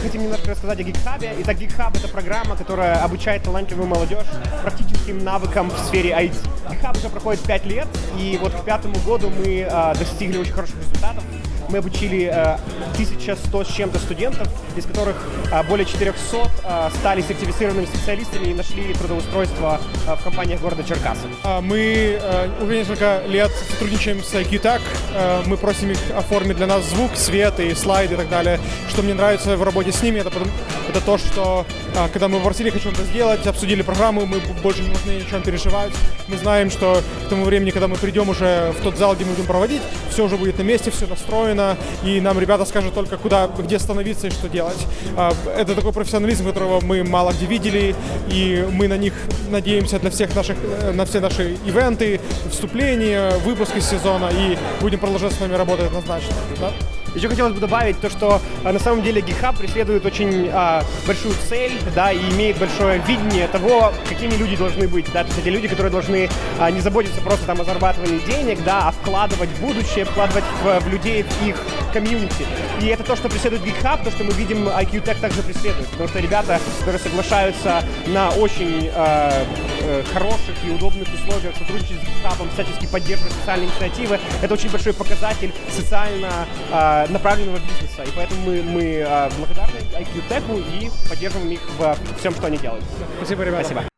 хотим немножко рассказать о GitHub. Итак, GitHub — это программа, которая обучает талантливую молодежь практическим навыкам в сфере IT. GitHub уже проходит 5 лет, и вот к пятому году мы э, достигли очень хороших результатов. Мы обучили э, 1100 с чем-то студентов, из которых э, более 400 э, стали сертифицированными специалистами и нашли трудоустройство э, в компаниях города Черкасов. А, Мы э, уже несколько лет сотрудничаем с IQTech. Э, Мы просим их оформить для нас звук, свет и слайды и так далее. Что мне нравится в работе с ними, это, это то, что а, когда мы попросили их о чем-то сделать, обсудили программу, мы больше не нужны ни о чем переживать. Мы знаем, что к тому времени, когда мы придем уже в тот зал, где мы будем проводить, все уже будет на месте, все настроено, и нам ребята скажут только, куда, где становиться и что делать. А, Это такой профессионализм, которого мы мало где видели, и мы на них надеемся для всех наших, э, на все наши ивенты, вступления, выпуски сезона, и будем продолжать с нами работать однозначно. да. Еще хотелось бы добавить то, что а, на самом деле GitHub преследует очень а, большую цель, да, и имеет большое видение того, какими люди должны быть, да, то есть эти люди, которые должны а, не заботиться просто там о зарабатывании денег, да, а вкладывать в будущее, вкладывать в, в людей, в их комьюнити. И это то, что преследует GitHub, то, что мы видим, IQ Tech также преследует, потому что ребята, которые соглашаются на очень а, э, хороших и удобных условиях сотрудничать с GitHub, всячески поддерживать социальные инициативы, это очень большой показатель социально а, направленного бизнеса. И поэтому мы, мы а, благодарны IQ Tech и поддерживаем их во всем, что они делают. Спасибо, ребята. Спасибо.